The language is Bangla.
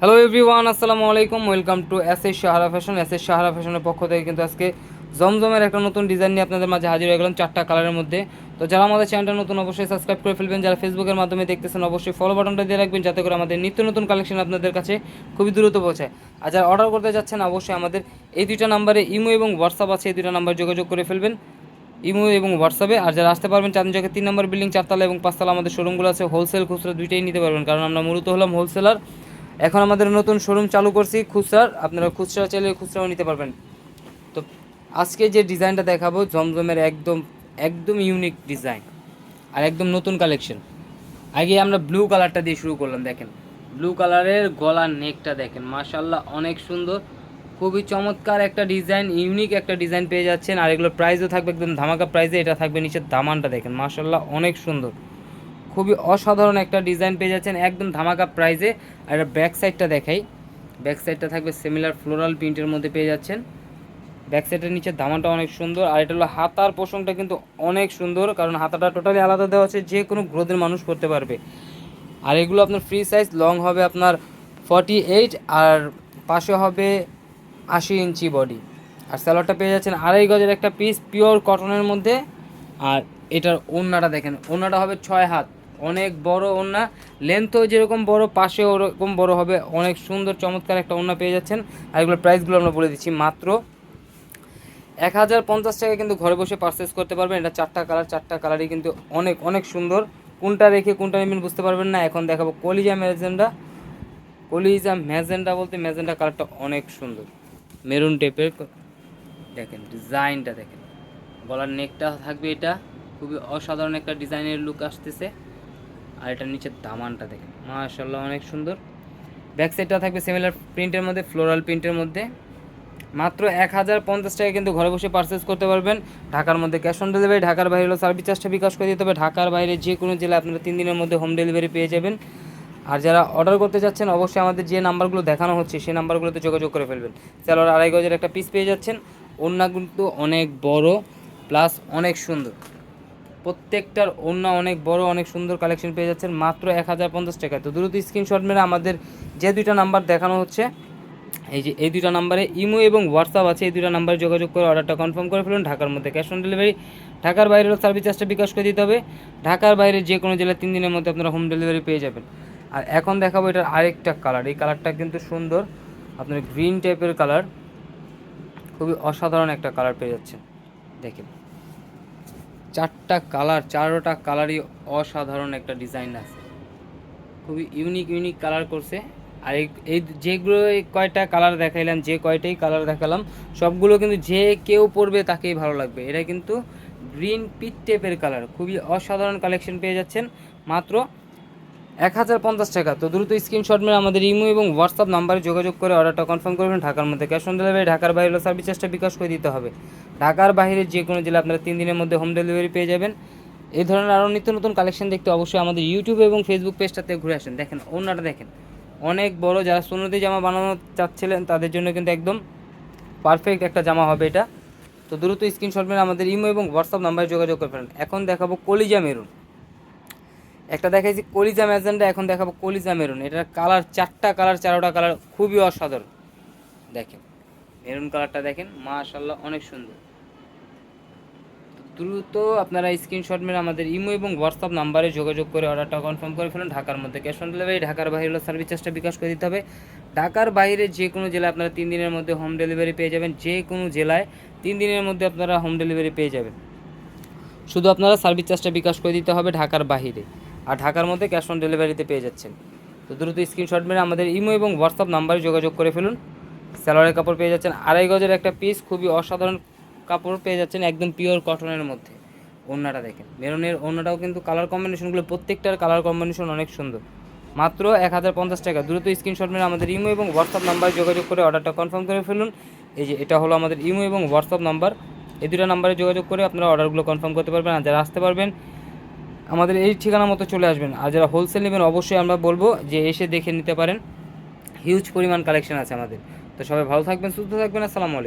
হ্যালো এভরিওয়ান আসসালামু আলাইকুম welcome to S S Sahara fashion S S Sahara ফ্যাশনের পক্ষ থেকে কিন্তু আজকে জমজমের একটা নতুন ডিজাইন নিয়ে আপনাদের মাঝে হাজির হয়ে গেলাম চারটা কালারের মধ্যে। তো যারা আমাদের চ্যানেলটা নতুন, অবশ্যই সাবস্ক্রাইব করে ফেলবেন। যারা ফেসবুকের মাধ্যমে দেখতেছেন, অবশ্যই ফলো বাটনটা দিয়ে রাখবেন যাতে করে আমাদের নিত্য নতুন কালেকশন আপনাদের কাছে খুবই দ্রুত পৌঁছায়। আর যারা অর্ডার করতে যাচ্ছেন, অবশ্যই আমাদের এই দুইটা নাম্বারে ইমো এবং হোয়াটসঅ্যাপ আছে, এই দুইটা নাম্বার যোগাযোগ করে ফেলবেন। ইমো এবং হোয়াটসঅ্যাপে আর যারা আসতে পারবেন চাঁদনি চকের তিন নম্বর বিল্ডিং চারতলা এবং পাঁচতলা আমাদের শোরুমগুলো আছে হোলসেল খুচরা দুইটাই নিতে পারবেন। কারণ আমরা মূলত হলাম হোলসেলার এখন আমাদের নতুন শোরুম চালু করছি খুচরার। আপনারা খুচরা চাইলে খুচরাও নিতে পারবেন। তো আজকে যে ডিজাইনটা দেখাবো, জমজমের একদম একদম ইউনিক ডিজাইন আর একদম নতুন কালেকশন আগে আমরা ব্লু কালারটা দিয়ে শুরু করলাম, দেখেন। ব্লু কালারের গলার নেকটা দেখেন মাশাল্লাহ অনেক সুন্দর। খুবই চমৎকার একটা ডিজাইন ইউনিক একটা ডিজাইন পেয়ে যাচ্ছেন। আর এগুলোর প্রাইসও থাকবে একদম ধামাকা প্রাইসে এটা থাকবে নিচের দামানটা দেখেন মাশাল্লাহ অনেক সুন্দর। খুবই অসাধারণ একটা ডিজাইন পেয়ে যাচ্ছেন, একদম ধামাকা প্রাইজে আর এটা ব্যাক সাইডটা দেখাই। ব্যাক সাইডটা থাকবে সিমিলার ফ্লোরাল প্রিন্টের মধ্যে পেয়ে যাচ্ছেন। ব্যাক সাইডের নিচে দামানটা অনেক সুন্দর। আর এটা হলো হাতার পোষণটা কিন্তু অনেক সুন্দর, কারণ হাতাটা টোটালি আলাদা দেওয়া আছে, যে কোনো গ্রোথের মানুষ করতে পারবে। আর এগুলো আপনার ফ্রি সাইজ লং হবে আপনার ফর্টি এইট আর পাশে হবে আশি ইঞ্চি বডি আর স্যালোয়ারটা পেয়ে যাচ্ছেন আড়াই গজের একটা পিস পিওর কটনের মধ্যে। আর এটার ওড়নাটা দেখেন, ওড়নাটা হবে ছয় হাত। অনেক বড় ওড়না। লেন্থও যেরকম বড় পাশে ওরকম বড় হবে। অনেক সুন্দর, চমৎকার একটা ওড়না পেয়ে যাচ্ছেন। আর এগুলোর প্রাইসগুলো আমরা বলে দিচ্ছি মাত্র এক হাজার পঞ্চাশ টাকা কিন্তু ঘরে বসে পারচেস করতে পারবেন। এটা চারটা কালার চারটা কালারই কিন্তু অনেক অনেক সুন্দর। কোনটা রেখে কোনটা নেবেন বুঝতে পারবেন না। এখন দেখাবো কলিজা ম্যাজেন্ডা। কলিজা ম্যাজেন্ডা বলতে ম্যাজেন্ডা কালারটা অনেক সুন্দর। মেরুন টাইপের। দেখেন ডিজাইনটা দেখেন। গলার নেকটা থাকবে এটা। খুবই অসাধারণ একটা ডিজাইনের লুক আসতেছে। আর এটার নিচের দামানটা দেখেন। মাশাল্লাহ অনেক সুন্দর। ব্যাক সাইডটা থাকবে সিমিলার প্রিন্টের মধ্যে ফ্লোরাল প্রিন্টের মধ্যে। মাত্র এক হাজার পঞ্চাশ টাকা কিন্তু ঘরে বসে পারচেস করতে পারবেন। ঢাকার মধ্যে ক্যাশ অন ডেলিভারি ঢাকার বাইরে হলো সার্ভিস চার্জটা বিকাশ করে দিতে হবে। ঢাকার বাইরে যে কোনো জেলায় আপনারা তিন দিনের মধ্যে হোম ডেলিভারি পেয়ে যাবেন। আর যারা অর্ডার করতে যাচ্ছেন অবশ্যই আমাদের যে নাম্বারগুলো দেখানো হচ্ছে, সেই নাম্বারগুলোতে যোগাযোগ করে ফেলবেন। স্যালোয়ার আড়াই গজের একটা পিস পেয়ে যাচ্ছেন। কিন্তু অনেক বড় প্লাস অনেক সুন্দর। প্রত্যেকটার অন্য অনেক বড়, অনেক সুন্দর কালেকশন পেয়ে যাচ্ছেন। মাত্র এক হাজার পঞ্চাশ টাকা। তো দ্রুত স্ক্রিনশট মেরে আমাদের যে দুইটা নাম্বার দেখানো হচ্ছে, এই যে, এই দুইটা নাম্বারে ইমো এবং হোয়াটসঅ্যাপ আছে, এই দুইটা নাম্বারে যোগাযোগ করে অর্ডারটা কনফার্ম করে ফেলুন। ঢাকার মধ্যে ক্যাশ অন ডেলিভারি ঢাকার বাইরেও সার্ভিস চার্জটা বিকাশ করে দিতে হবে। ঢাকার বাইরে যে কোনো জেলায় তিন দিনের মধ্যে আপনারা হোম ডেলিভারি পেয়ে যাবেন। আর এখন দেখাবো এটার আরেকটা কালার এই কালারটা কিন্তু সুন্দর। আপনার গ্রিন টাইপের কালার খুবই অসাধারণ একটা কালার পেয়ে যাচ্ছেন। দেখেন। চারটা কালার, চারোটা কালারই অসাধারণ একটা ডিজাইন আছে। খুবই ইউনিক ইউনিক কালার করছে। আর এই যেগুলো কয়টা কালার দেখাইলাম, যে কয়টাই কালার দেখালাম, সবগুলো কিন্তু যে কেউ পরবে তাকেই ভালো লাগবে। এটা কিন্তু গ্রিন পিট টেপের কালার খুবই অসাধারণ কালেকশন পেয়ে যাচ্ছেন। মাত্র এক হাজার পঞ্চাশ টাকা। তো দ্রুত স্ক্রিনশট মেরে আমাদের ইমো এবং হোয়াটসঅ্যাপ নাম্বারে যোগাযোগ করে অর্ডারটা কনফার্ম করবেন ঢাকার মধ্যে ক্যাশ অন ডেলিভারি ঢাকার বাইরে সার্ভিস চার্জটা বিকাশ করে দিতে হবে। ঢাকার বাইরে যে কোনো জেলা আপনারা তিন দিনের মধ্যে হোম ডেলিভারি পেয়ে যাবেন। এই ধরনের আরও নিত্য নতুন কালেকশন দেখতে অবশ্যই আমাদের ইউটিউব এবং ফেসবুক পেজটাতে ঘুরে আসেন। দেখেন ওনাটা দেখেন, অনেক বড় যারা সুন্নতি জামা বানানো চাচ্ছিলেন, তাদের জন্য কিন্তু একদম পারফেক্ট একটা জামা হবে এটা। তো দ্রুত স্ক্রিনশট মেরে আমাদের ইমো এবং হোয়াটসঅ্যাপ নাম্বারে যোগাযোগ করবেন এখন দেখাবো কলিজা মেরুন। একটা দেখাইছি কলিজা ম্যাজেন্ডা, এখন দেখাবো কলিজা মেরুন। এটার কালার চারটা কালার, চারোটা কালার খুবই অসাধারণ। দেখেন, মেরুন কালারটা দেখেন মাশাল্লাহ অনেক সুন্দর। দ্রুত আপনারা স্ক্রিনশট মেরে আমাদের ইমো এবং হোয়াটসঅ্যাপ নাম্বারে যোগাযোগ করে অর্ডারটা কনফার্ম করে ফেলুন। ঢাকার মধ্যে ক্যাশ অন ডেলিভারি ঢাকার বাইরে হলো সার্ভিস চার্জটা বিকাশ করে দিতে হবে। ঢাকার বাইরে যে কোনো জেলায় আপনারা তিন দিনের মধ্যে হোম ডেলিভারি পেয়ে যাবেন। যে কোনো জেলায় তিন দিনের মধ্যে আপনারা হোম ডেলিভারি পেয়ে যাবেন। শুধু আপনারা সার্ভিস চার্জটা বিকাশ করে দিতে হবে ঢাকার বাইরে। আর ঢাকার মধ্যে ক্যাশ অন ডেলিভারিতে পেয়ে যাচ্ছেন। তো দ্রুত স্ক্রিনশট মেরে আমাদের ইমো এবং হোয়াটসঅ্যাপ নাম্বারে যোগাযোগ করে ফেলুন। স্যালোয়ারের কাপড় পেয়ে যাচ্ছেন আড়াই গজের একটা পিস খুবই অসাধারণ কাপড় পেয়ে যাচ্ছেন একদম পিওর কটনের মধ্যে। ওড়নাটা দেখেন। মেরুনের ওড়নাটাও কিন্তু কালার কম্বিনেশনগুলো প্রত্যেকটার কালার কম্বিনেশন অনেক সুন্দর। মাত্র এক হাজার পঞ্চাশ টাকা। দ্রুত স্ক্রিনশট মেরে আমাদের ইমো এবং হোয়াটসঅ্যাপ নাম্বারে যোগাযোগ করে অর্ডারটা কনফার্ম করে ফেলুন। এই যে এটা হলো আমাদের ইমো এবং হোয়াটসঅ্যাপ নাম্বার এই দুটো নাম্বারে যোগাযোগ করে আপনারা অর্ডারগুলো কনফার্ম করতে পারবেন। আর যারা আসতে পারবেন আমাদের এই ঠিকানা মতো চলে আসবেন। আর যারা হোলসেল নেবেন, অবশ্যই আমরা বলব যে এসে দেখে নিতে পারেন। হিউজ পরিমাণ কালেকশন আছে আমাদের। তো সবাই ভালো থাকবেন, সুস্থ থাকবেন, আসসালামু আলাইকুম।